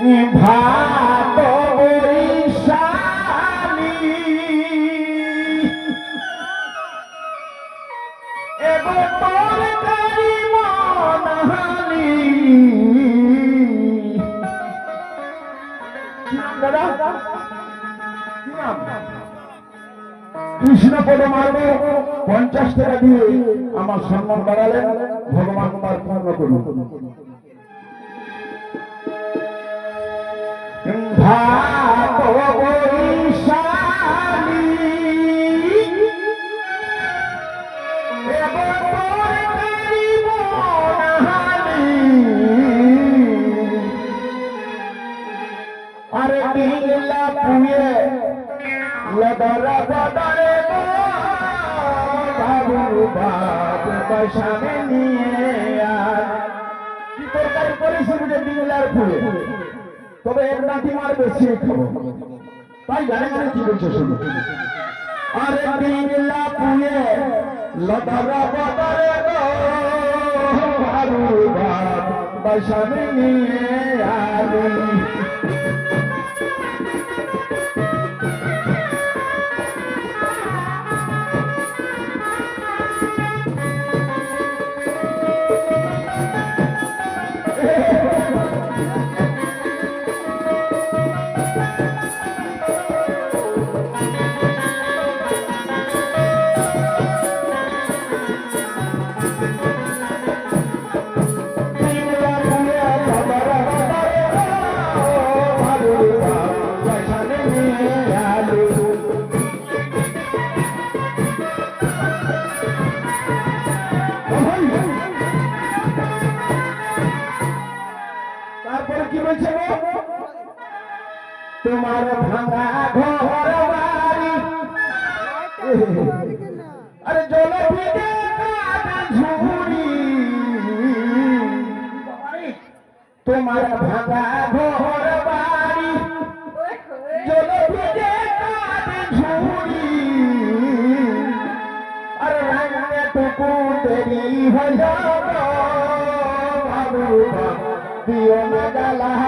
你怕 কৃষ্ণ পদ মারবে পঞ্চাশ টাকা দিয়ে আমার সম্মান বাড়ালেন ভগবান তোমার পূর্ণ করুন। ভাত পয়সানে নিয়ে কি তরকারি করেছি বুঝে দিলার ফুলে? তবে এর নাকি মার বেশি খাব। তাই গানে গানে কি বলছে শুনো? আরে দিলা পুয়ে লদরা বদরে বাবু বাবু পয়সানে নিয়ে আলি তারপরে কি বলছে? তোমার ভাঙা ঘর বাড়ি। আরে জল তোমার ভাঙা ঘর বাড়ি। জল ঝুড়ি। আরে রাঙে টুকু দেরি হল la la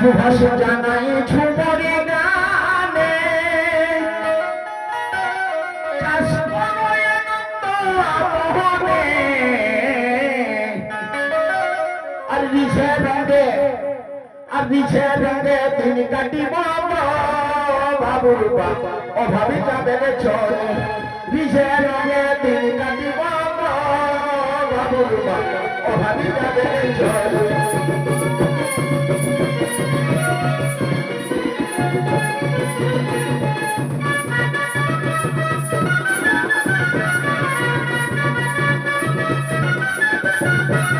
সুভাষ জানাই ঝুমরি গানে। আর রিঝে রঙে, আর রিঝে রঙে তিনি কাটিব বাবুর বাপ অভাবে যাবে চল। রিঝে রঙে তিনি কাটিব বাবুর বাপ অভাবে যাবে রে চল রিঝে